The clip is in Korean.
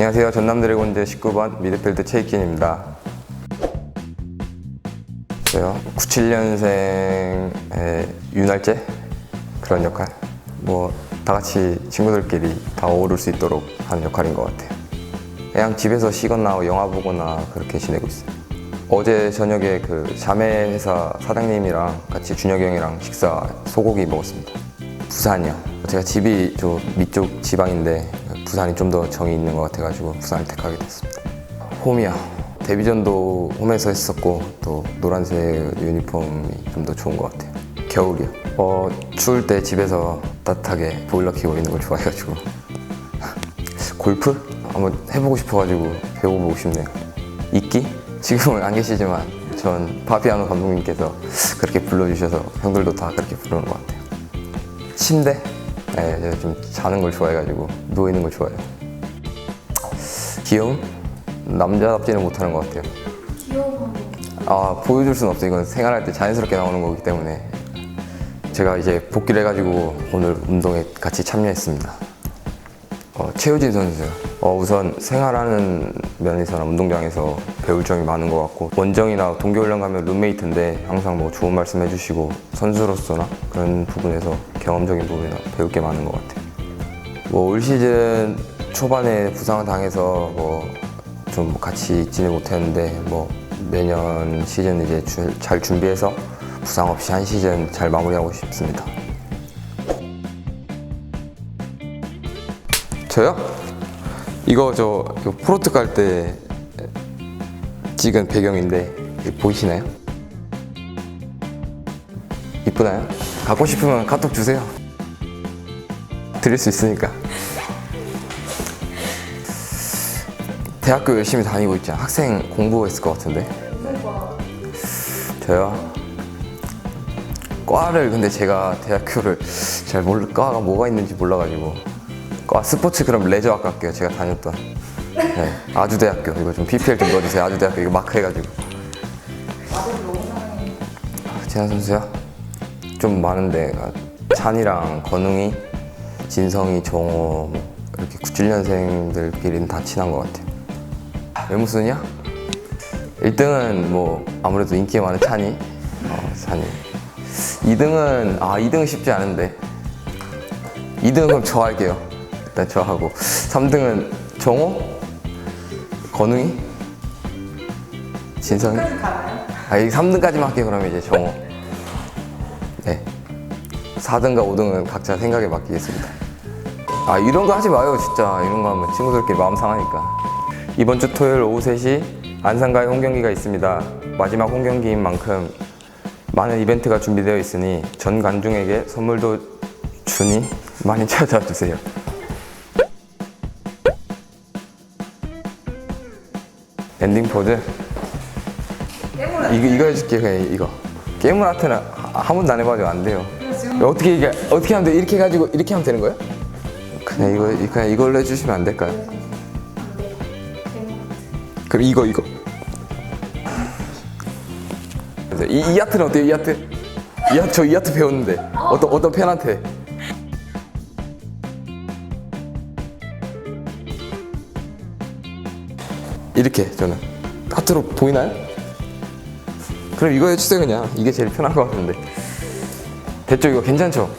안녕하세요. 전남 드래곤즈 19번 미드필드. 저요. 97년생의 윤활제 그런 역할. 뭐 다 같이 친구들끼리 다 어우를 수 있도록 하는 역할인 것 같아요. 그냥 집에서 쉬거나 영화 보거나 그렇게 지내고 있어요. 어제 저녁에 그 자매 회사 사장님이랑 같이 준혁이 형이랑 식사 소고기 먹었습니다. 부산이요. 제가 집이 좀 밑쪽 지방인데 부산이 좀 더 정이 있는 것 같아가지고 부산을 택하게 됐습니다. 홈이요. 데뷔전도 홈에서 했었고 또 노란색 유니폼이 좀 더 좋은 것 같아요. 겨울이요. 어 추울 때 집에서 따뜻하게 보일러 켜고 있는 걸 좋아해가지고 골프 한번 해보고 싶어가지고 배워보고 싶네요. 이끼? 지금은 안 계시지만 전 파비아노 감독님께서 그렇게 불러주셔서 형들도 다 그렇게 부르는 것 같아요. 침대? 네, 제가 좀 자는 걸 좋아해가지고 누워 있는 걸 좋아해요. 귀여움? 남자답지는 못하는 것 같아요. 귀여워. 아 보여줄 수는 없어요. 이건 생활할 때 자연스럽게 나오는 거기 때문에 제가 이제 복귀를 해가지고 오늘 운동에 같이 참여했습니다. 어, 최효진 선수요. 어, 우선 생활하는 면에서나 운동장에서 배울 점이 많은 것 같고 원정이나 동계훈련 가면 룸메이트인데 항상 뭐 좋은 말씀 해주시고 선수로서나 그런 부분에서 경험적인 부분이나 배울 게 많은 것 같아요. 뭐 올 시즌 초반에 부상을 당해서 뭐 좀 같이 있지는 못했는데 뭐 내년 시즌 이제 주- 잘 준비해서 부상 없이 한 시즌 잘 마무리하고 싶습니다. 저요? 이거 저 프로트 갈 때 찍은 배경인데 보이시나요? 이쁘나요? 갖고 싶으면 카톡 주세요. 드릴 수 있으니까. 대학교 열심히 다니고 않아? 학생 공부했을 것 같은데. 저요? 과를 근데 제가 대학교를 잘 몰라 과가 뭐가 있는지 몰라가지고 과 스포츠 그럼 레저학과 할게요. 제가 다녔던. 네, 아주대학교. 이거 좀 PPL 좀 넣어주세요. 아주대학교 이거 마크 해가지고. 사랑해. 재현 선수요? 좀 많은데 아, 찬이랑 건웅이 진성이 정호 뭐 이렇게 97년생들끼리는 다 친한 것 같아요. 외모 순이야? 1등은 뭐 아무래도 인기 많은 찬이. 어, 찬이. 2등은 아 2등은 쉽지 않은데. 2등은 그럼 저 할게요 일단 저 하고 3등은 정호 건웅이 진성이? 아, 이 3등까지만 할게요, 그러면 이제 정호. 네. 4등과 5등은 각자 생각에 맡기겠습니다. 아, 이런 거 하지 마요, 진짜. 이런 거 하면 친구들끼리 마음 상하니까. 이번 주 토요일 오후 3시 안산과의 홈경기가 있습니다. 마지막 홈경기인 만큼 많은 이벤트가 준비되어 있으니 전 관중에게 선물도 주니 많이 찾아와 주세요. 엔딩 포즈. 이거 이거 해줄게 그냥 이거 게임을 하트는 하- 한 번도 안 해가지고 안 돼요 어떻게 이게 어떻게 하면 돼 이렇게 해가지고 이렇게 하면 되는 거예요? 그냥 이거 그냥 이걸로 해주시면 안 될까요? 그럼 이거 이거 이, 이 하트는 어때요 이 하트? 이 하트 저이 하트 배웠는데 어떤 어떤 팬한테 이렇게 저는 하트로 보이나요? 그럼 이거 해주세요 그냥 이게 제일 편한 것 같은데 됐죠 이거 괜찮죠?